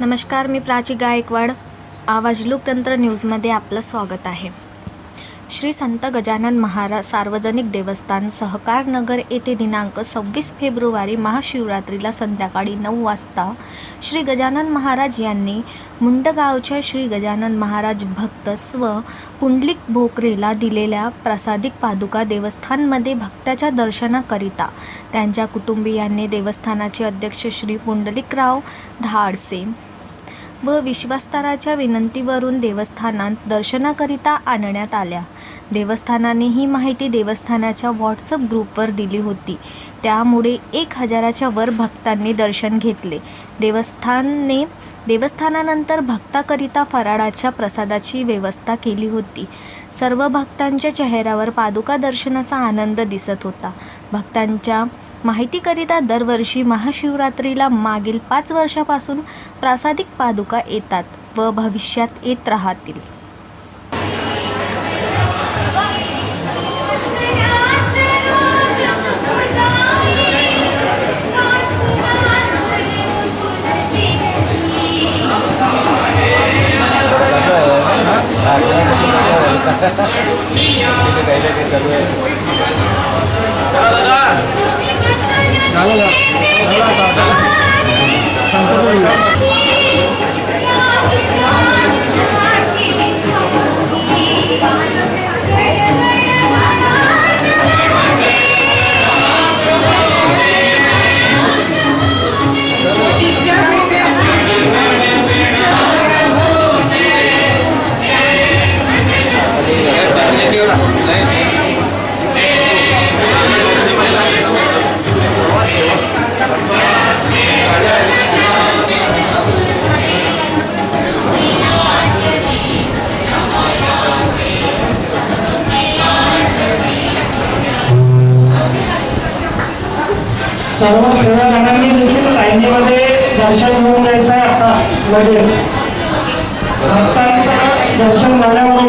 नमस्कार मी प्राची गायकवाड. आवाज लोकतंत्र न्यूजमध्ये आपलं स्वागत आहे. श्री संत गजानन महाराज सार्वजनिक देवस्थान सहकारनगर येथे दिनांक सव्वीस फेब्रुवारी महाशिवरात्रीला संध्याकाळी नऊ वाजता श्री गजानन महाराज यांनी मुंडगावच्या श्री गजानन महाराज भक्त स्व पुंडलिक भोकरेला दिलेल्या प्रासादिक पादुका देवस्थानमध्ये भक्ताच्या दर्शनाकरिता त्यांच्या कुटुंबियांनी देवस्थानाचे अध्यक्ष श्री पुंडलिकराव धाडसे व विश्वस्ताराच्या विनंतीवरून देवस्थानात दर्शनाकरिता आणण्यात आल्या. देवस्थानाने ही माहिती देवस्थानाच्या व्हॉट्सअप ग्रुपवर दिली होती. त्यामुळे एक हजाराच्या वर भक्तांनी दर्शन घेतले. देवस्थानने देवस्थानानंतर भक्ताकरिता फराळाच्या प्रसादाची व्यवस्था केली होती. सर्व भक्तांच्या चेहऱ्यावर पादुका दर्शनाचा आनंद दिसत होता. भक्तांच्या माहितीकरिता दरवर्षी महाशिवरात्रीला मागील पाच वर्षापासून प्रासादिक पादुका येतात व भविष्यात येत राहतील. सर्व सेवादारांनी देखील लाईनीमध्ये दर्शन घेऊन जायचं आहे आता लगेच. भक्तांचं दर्शन झाल्यावर नाही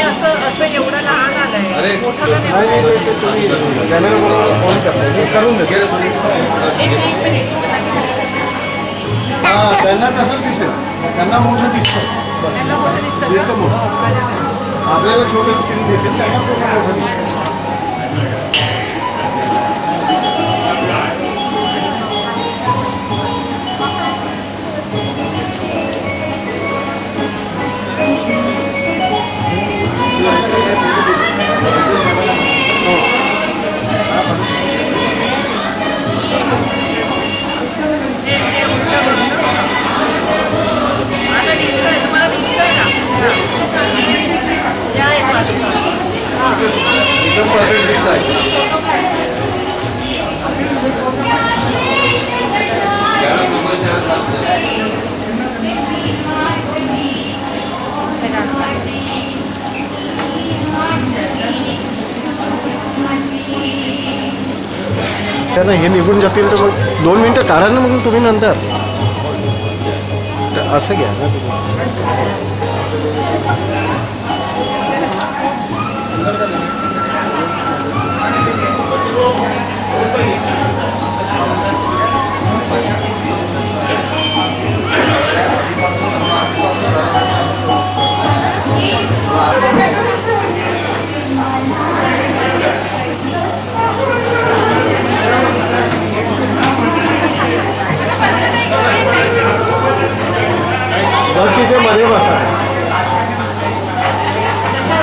असं असं एवढं लहान आलंय. मोठं का नाही? हा त्यांना तसंच दिसेल. त्यांना मोठं दिसतं? दिसतं मोठं. आपल्याला छोटं स्क्रीन दिसेल त्यांना पूर्ण मोठं दिसतं त्यांना हे निघून जातील तर मग दोन मिनटं काढा ना मग तुम्ही नंतर. तर असं घ्या ना तुम्ही. Спасибо.